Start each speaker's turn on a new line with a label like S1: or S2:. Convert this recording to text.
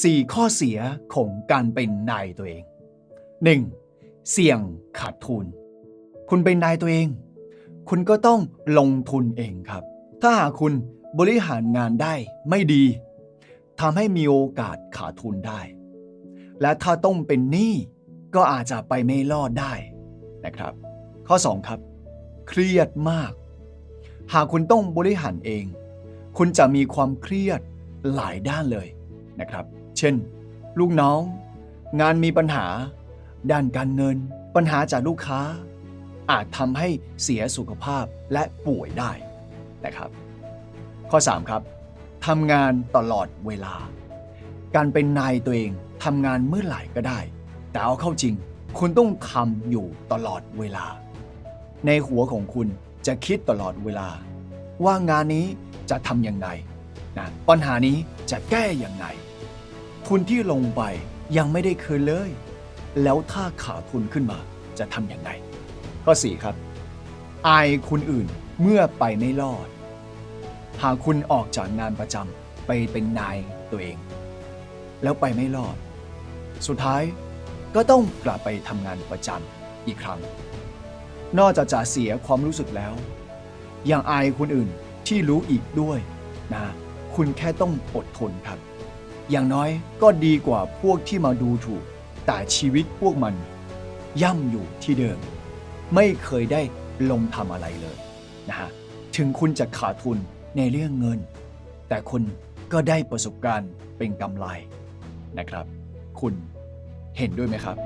S1: 4 ข้อเสียของการเป็นนายตัวเอง 1. เสี่ยงขาดทุน คุณเป็นนายตัวเอง คุณก็ต้องลงทุนเองครับ ถ้าหากคุณบริหารงานได้ไม่ดีทำให้มีโอกาสขาดทุนได้ และถ้าต้องเป็นหนี้ก็อาจจะไปไม่รอดได้นะครับ ข้อ 2 ครับ เครียดมาก หากคุณต้องบริหารเอง คุณจะมีความเครียดหลายด้านเลย นะครับ เช่น ลูกน้อง งานมีปัญหา ด้านการเงิน ปัญหาจากลูกค้า อาจทำให้เสียสุขภาพและป่วยได้นะครับ ข้อ 3 ครับทำงานตลอดเวลา การเป็นนายตัวเองทำงานเมื่อไหร่ก็ได้ แต่เอาเข้าจริง คุณต้องทำอยู่ตลอดเวลา ในหัวของคุณจะคิดตลอดเวลา ว่างานนี้จะทำยังไง นะปัญหานี้จะแก้ยังไง ทุนที่ลงไปยังไม่ได้คืนเลย แล้วถ้าขาดทุนขึ้นมาจะทำยังไง ข้อ 4 ครับ อายคนอื่นเมื่อไปไม่รอด หากคุณออกจากงานประจำไปเป็นนายตัวเอง แล้วไปไม่รอด สุดท้ายก็ต้องกลับไปทำงานประจำอีกครั้ง นอกจากจะเสียความรู้สึกแล้ว ยังอายคนอื่นที่รู้อีกด้วยนะ คุณแค่ต้องอดทนครับ อย่างน้อยก็ดีกว่าพวกที่มาดูถูก แต่ชีวิตพวกมัน ย่ำอยู่ที่เดิม ไม่เคยได้ลงทำอะไรเลยนะฮะถึงคุณจะขาดทุนในเรื่องเงิน แต่คุณก็ได้ประสบการณ์เป็นกำไรนะครับ คุณเห็นด้วยไหมครับ